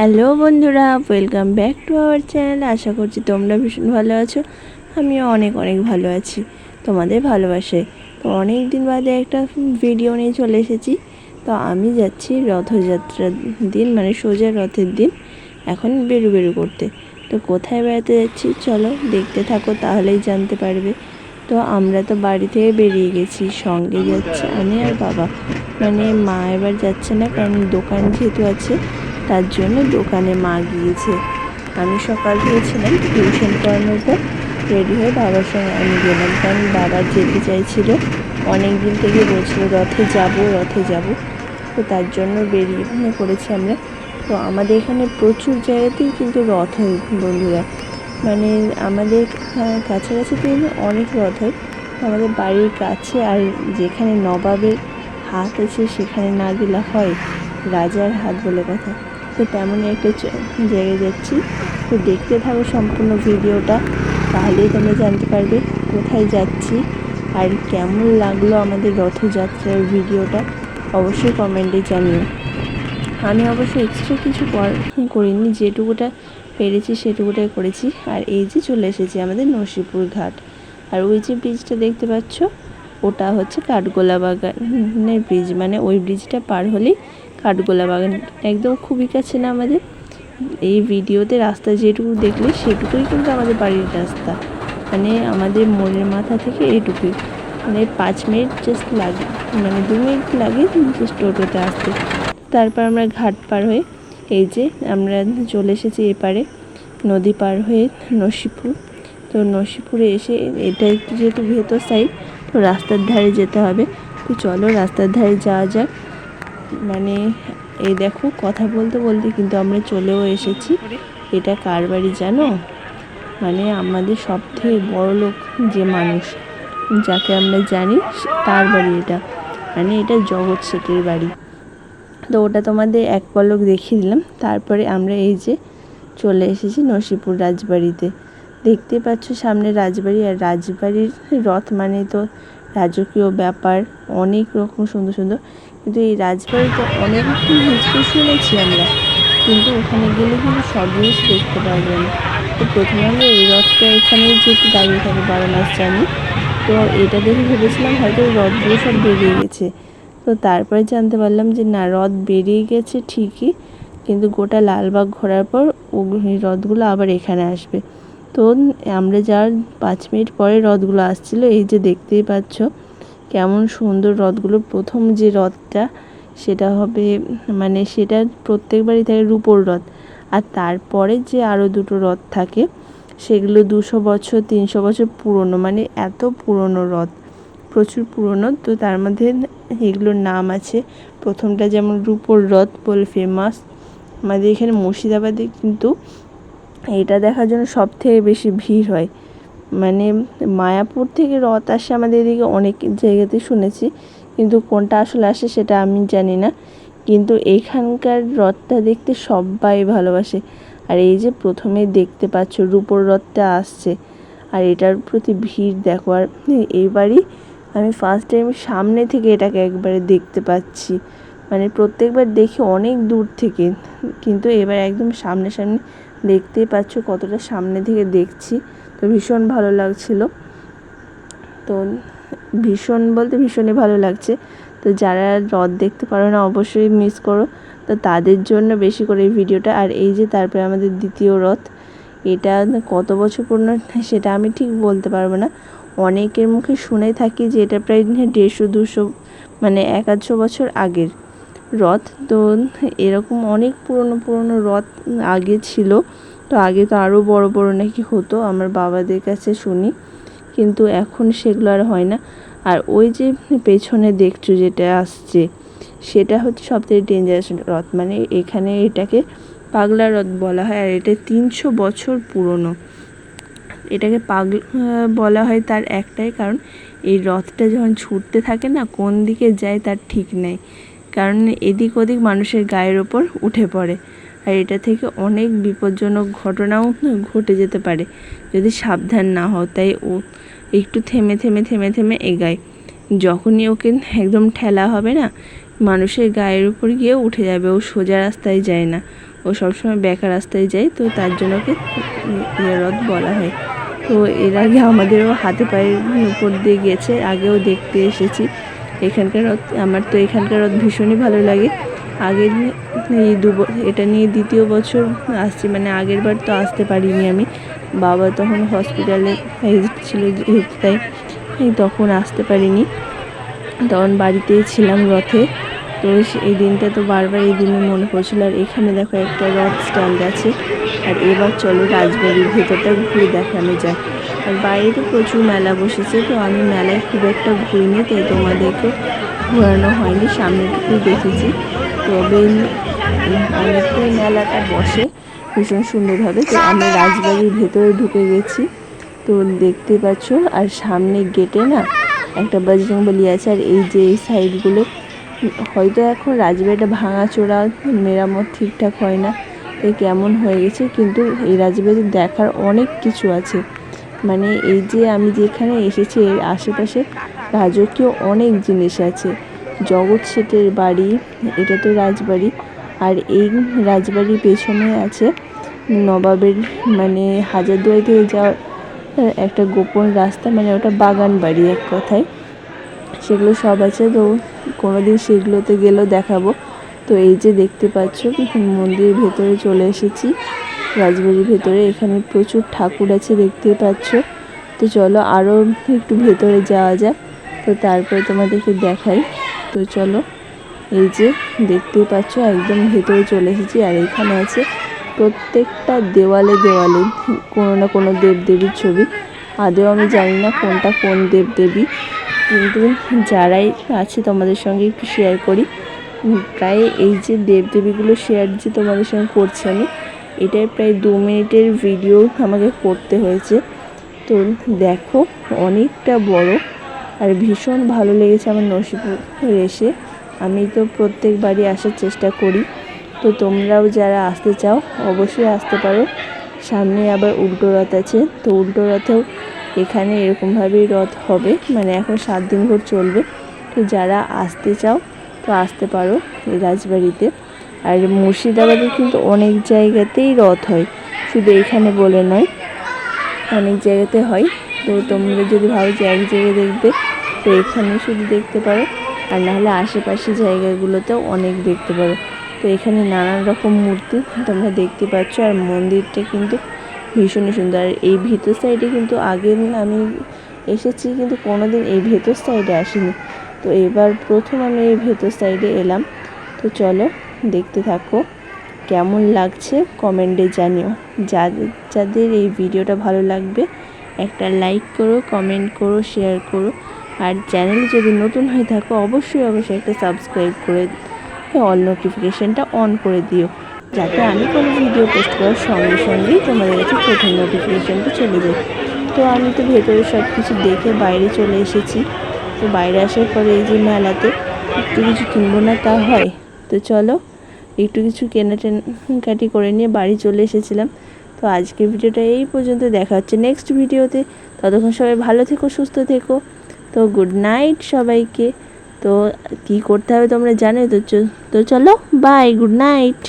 Hello বন্ধুরা welcome back to our channel আশা করছি তোমরা ভীষণ ভালো আছো, আমিও অনেক অনেক ভালো আছি, তোমাদের ভালোবাসে তো অনেক দিন বাদে একটা ভিডিও নিয়ে চলে এসেছি। তো আমি যাচ্ছি রথযাত্রার দিন মানে সোজা রথের দিন, এখন বেরু বেরু করতে। তো কোথায় বেড়াতে যাচ্ছি চলো দেখতে থাকো, তাহলেই জানতে পারবে। তো আমরা তো বাড়ি থেকে বেরিয়ে গেছি, সঙ্গে যাচ্ছে আমি আর বাবা। মানে মা এবার যাচ্ছে না, কারণ দোকান যেহেতু আছে তার জন্য দোকানে মা গিয়েছে। আমি সকাল হয়েছিলাম টিউশন করানোর পর। রেডি হয়ে বাবার সঙ্গে আমি গেলাম। কারণ বাবা যেতে চাইছিল। অনেক দিন থেকে বলছিল, রথে যাব রথে যাব। তো তার জন্য বেরিয়ে পড়েছি আমরা। তো আমাদের এখানে প্রচুর জায়গাতেই কিন্তু রথ হয় বন্ধুরা। মানে আমাদের কাছাকাছি তো অনেক রথ হয়। আমাদের বাড়ির কাছে আর যেখানে নবাবের হাত আছে সেখানে না গেলে হয়। রাজার হাত বলে কথা। তো তেমনই একটা জায়গায় যাচ্ছি। তো দেখতে থাকো সম্পূর্ণ ভিডিওটা, তাহলেই তোমরা জানতে পারবে কোথায় যাচ্ছি আর কেমন লাগল আমাদের রথযাত্রার ভিডিওটা। অবশ্যই কমেন্টে জানিও। আমি অবশ্য এক্সট্রা কিছু কর- করিনি, যেটুকুটা পেরেছি সেটুকুটাই করেছি। আর এই যে চলে এসেছি আমাদের নসিপুর ঘাট। আর ওই যে ব্রিজটা দেখতে পাচ্ছ ওটা হচ্ছে কাঠগোলা বাগানের ব্রিজ মানে ওই ব্রিজটা পার হলেই কাঠগোলা বাগান। একদম খুবই কাছে না আমাদের। এই ভিডিওতে রাস্তা যেটুকু দেখলে সেটুকুই কিন্তু আমাদের বাড়ির রাস্তা। মানে আমাদের মোড়ের মাথা থেকে এইটুকুই মানে পাঁচ মিনিট জাস্ট লাগে মানে দু মিনিট লাগে জাস্ট টোটোতে আসতে। তারপর আমরা ঘাট পার হয়ে এই যে আমরা চলে এসেছি এপারে নদী পার হয়ে নসিপুর। তো নসিপুরে এসে এটা একটু যেহেতু ভেতর সাইড তো রাস্তার ধারে যেতে হবে। তো চলো রাস্তার ধারে যাওয়া যাক। মানে এই দেখো, কথা বলতে বলতে কিন্তু আমরা চলেও এসেছি। এটা কার বাড়ি জানো? মানে আমাদের সব থেকে বড় লোক যে মানুষ, যাকে আমরা জানি, তার বাড়ি এটা। মানে এটা জগৎ শেঠের বাড়ি। তো ওটা তোমাদের এক পলক দেখিয়ে দিলাম। তারপরে আমরা এই যে চলে এসেছি নসিপুর রাজবাড়িতে। দেখতে পাচ্ছ সামনে রাজবাড়ি, আর রাজবাড়ির রথ মানে তো রাজকীয় ব্যাপার, অনেক রকম সুন্দর সুন্দর। কিন্তু এই রাজবাড়িতে অনেক রকম হিস্ট্রি শুনেছি আমরা, কিন্তু ওখানে গেলে কিন্তু সব জিনিস দেখতে পারবে না তো প্রথমে আমরা এই রথটা এখানে যেহেতু দাঁড়িয়ে থাকে বারো মাস জানি, তো এটা দেখে ভেবেছিলাম হয়তো রথগুলো সব বেরিয়ে গেছে। তো তারপরে জানতে পারলাম যে না, রথ বেরিয়ে গেছে ঠিকই, কিন্তু গোটা লালবাগ ঘোরার পর ও এই রথগুলো আবার এখানে আসবে। তো আমরা যাওয়ার পাঁচ মিনিট পরে রথগুলো আসছিল, এই যে দেখতেই পাচ্ছ কেমন সুন্দর রথগুলো। প্রথম যে রথটা, সেটা হবে মানে সেটা প্রত্যেকবারই থাকে রূপোর রথ। আর তারপরে যে আরও দুটো রথ থাকে, সেগুলো দুশো বছর, তিনশো বছর পুরনো মানে এত পুরনো রথ, প্রচুর পুরনো। তো তার মধ্যে এগুলোর নাম আছে, প্রথমটা যেমন রূপোর রথ বলে ফেমাস আমাদের এখানে মুর্শিদাবাদে কিন্তু এটা দেখার জন্য সব থেকে বেশি ভিড় হয়। মানে মায়াপুর থেকে রথ আসে আমাদের এদিকে অনেক জায়গাতে শুনেছি, কিন্তু কোনটা আসলে আসে সেটা আমি জানি না। কিন্তু এখানকার রথটা দেখতে সবাই ভালোবাসে। আর এই যে প্রথমে দেখতে পাচ্ছ রূপোর রথটা আসছে, আর এটার প্রতি ভিড় দেখো। আর এইবারই আমি ফার্স্ট টাইম সামনে থেকে এটাকে একবারে দেখতে পাচ্ছি। মানে প্রত্যেকবার দেখি অনেক দূর থেকে, কিন্তু এবার একদম সামনে সামনে দেখতেই পাচ্ছ, কতটা সামনে থেকে দেখছি। তো ভীষণ ভালো লাগছিল। তো ভীষণ বলতে ভীষণই ভালো লাগছে। তো যারা রথ দেখতে পারো না, অবশ্যই মিস করো। তো তাদের জন্য বেশি করে এই ভিডিওটা। আর এই যে তারপরে আমাদের দ্বিতীয় রথ, এটা কত বছর পুরনো সেটা আমি ঠিক বলতে পারব না। অনেকের মুখে শুনে থাকি যে এটা প্রায় দেড়শো, দুশো মানে এক আধশো বছর আগের। রথ। তো এরকম অনেক পুরনো পুরনো রথ আগে ছিল। তো আগে তো আরও বড় বড় নাকি হতো, আমার বাবাদের কাছে শুনি। কিন্তু এখন সেগুলো আর হয় না। আর ওই যে পেছনে দেখছ যেটা আসছে, সেটা হচ্ছে সবথেকে ডেঞ্জারাস রথ। মানে এখানে এটাকে পাগলা রথ বলা হয়, আর এটা তিনশো বছর পুরনো। এটাকে পাগল বলা হয় তার একটাই কারণ, এই রথটা যখন ছুটতে থাকে না, কোন দিকে যায় তার ঠিক নেই। কারণ এদিক ওদিক মানুষের গায়ের ওপর উঠে পড়ে। আর এটা থেকে অনেক বিপজ্জনক ঘটনাও ঘটে যেতে পারে, যদি সাবধান না হও। তাই ও একটু থেমে থেমে থেমে থেমে এগায়। যখনই ওকে একদম ঠেলা হবে না, মানুষের গায়ের উপর গিয়ে উঠে যাবে। ও সোজা রাস্তায় যায় না। ও সবসময় বেঁকা রাস্তায় যায়, তো তার জন্য ওকে ইয়ে রথ বলা হয়। তো এর আগে আমাদেরও হাতে পায়ের উপর দিয়ে গেছে, আগেও দেখতে এসেছি। এখানকার রথ, আমার তো এখানকার রথ ভীষণই ভালো লাগে। আগের এই দু এটা নিয়ে দ্বিতীয় বছর আসছি মানে আগের বার তো আসতে পারিনি আমি। বাবা তখন হসপিটালে ছিল যেহেতু, তাই তখন আসতে পারিনি। তখন বাড়িতেই ছিলাম রথে। তো এই দিনটা তো বারবার এই দিনে মনে পড়ছিল। আর এখানে দেখো একটা রথ স্ট্যান্ড আছে। আর এবার চলো রাজবাড়ির ভেতরটা ঘুরে দেখানো যায় আর বাইরে প্রচুর মেলা বসেছে, তো আমি মেলায় খুব একটা ঘুরিনি, তাই তোমাদেরকে ঘোরানো হয়নি সামনেটুকু দেখেছি। তবে অনেকটাই মেলাটা বসে ভীষণ সুন্দরভাবে, তো আমি রাজবাড়ির ভেতরে ঢুকে গেছি। তো দেখতে পাচ্ছ, আর সামনে গেটে না একটা বজরংবলী আছে, আর এই যে এই সাইডগুলো, হয়তো এখন রাজবাড়িটা ভাঙাচোরা, মেরামত ঠিকঠাক হয় না, তাই কেমন হয়ে গেছে, কিন্তু এই রাজবাড়িতে দেখার অনেক কিছু আছে। মানে এই যে আমি যেখানে এসেছি, এর আশেপাশে রাজকীয় অনেক জিনিস আছে। জগৎ শেঠের বাড়ি, এটা তো রাজবাড়ি। আর এই রাজবাড়ির পেছনে আছে নবাবের মানে হাজারদুয়ারি থেকে যাওয়ার একটা গোপন রাস্তা মানে ওটা বাগান বাড়ি এক কথায়। সেগুলো সব আছে, তো কোনোদিন সেগুলোতে গেলেও দেখাবো। তো এই যে দেখতে পাচ্ছ, মন্দিরের ভেতরে চলে এসেছি। রাজবাড়ির ভেতরে এখানে প্রচুর ঠাকুর আছে দেখতে পাচ্ছ। তো চলো আরও একটু ভেতরে যাওয়া যাক। তো তারপরে তোমাদেরকে দেখাই। তো চলো, এই যে দেখতেই পাচ্ছ, একদম ভেতরে চলে এসেছি আর এখানে আছে প্রত্যেকটা দেওয়ালে দেওয়ালে, কোনো না কোনো দেবদেবীর ছবি। আদেও আমি জানি না কোনটা কোন দেবদেবী, কিন্তু যারাই আছে তোমাদের সঙ্গে একটু শেয়ার করি। প্রায় এই যে দেবদেবীগুলো শেয়ার যে তোমাদের সঙ্গে করছি আমি এটাই প্রায় দু মিনিটের ভিডিও আমাকে করতে হয়েছে। তো দেখো, অনেকটা বড় আর ভীষণ ভালো লেগেছে আমার নসিপুর এসে। আমি তো প্রত্যেকবারই আসার চেষ্টা করি। তো তোমরাও যারা আসতে চাও, অবশ্যই আসতে পারো। সামনে আবার উল্টো রথ আছে। তো উল্টো রথেও এখানে এরকমভাবেই রথ হবে। মানে এখন সাত দিন ভর চলবে। তো যারা আসতে চাও, তো আসতে পারো এই রাজবাড়িতে। আর মুর্শিদাবাদে কিন্তু অনেক জায়গাতেই রথ হয়। শুধু এখানে বলে নয়, অনেক জায়গাতে হয়। তো তোমরা যদি ভাবো যে এক জায়গায় দেখবে, তো এখানে শুধু দেখতে পারো। আর নাহলে আশেপাশে জায়গাগুলোতেও অনেক দেখতে পারো। তো এখানে নানান রকম মূর্তি তোমরা দেখতে পাচ্ছ, আর মন্দিরটা কিন্তু ভীষণই সুন্দর। আর এই ভেতর সাইডে কিন্তু আগে আমি এসেছি, কিন্তু কোনোদিন এই ভেতর সাইডে আসিনি। তো এবার প্রথম আমি এই ভেতর সাইডে এলাম। তো চলো দেখতে থাকো। কেমন লাগছে কমেন্টে জানিও। যাদের যাদের এই ভিডিওটা ভালো লাগবে, একটা লাইক করো, কমেন্ট করো, শেয়ার করো। আর চ্যানেল যদি নতুন হয়ে থাকো, অবশ্যই অবশ্যই একটা সাবস্ক্রাইব করে অল নোটিফিকেশানটা অন করে দিও। যাতে আমি কোনো ভিডিও পোস্ট করার সঙ্গে সঙ্গেই তোমাদের কাছে প্রথম নোটিফিকেশানটা চলে যায়। তো আমি তো ভেতরে সব কিছু দেখে বাইরে চলে এসেছি। তো বাইরে আসার পরে এই যে মেলাতে একটু কিছু কিনবো না তা হয়। চলো, একটু কিছু কেনাকাটি করে নিয়ে বাড়ি চলে এসেছিলাম। তো আজকের ভিডিওটা এই পর্যন্ত, দেখা হচ্ছে নেক্সট ভিডিওতে। ততক্ষণ সবাই ভালো থেকো, সুস্থ থেকো। তো গুড নাইট সবাইকে। তো কি করতে হবে তোমরা জানো তো তো চলো বাই গুড নাইট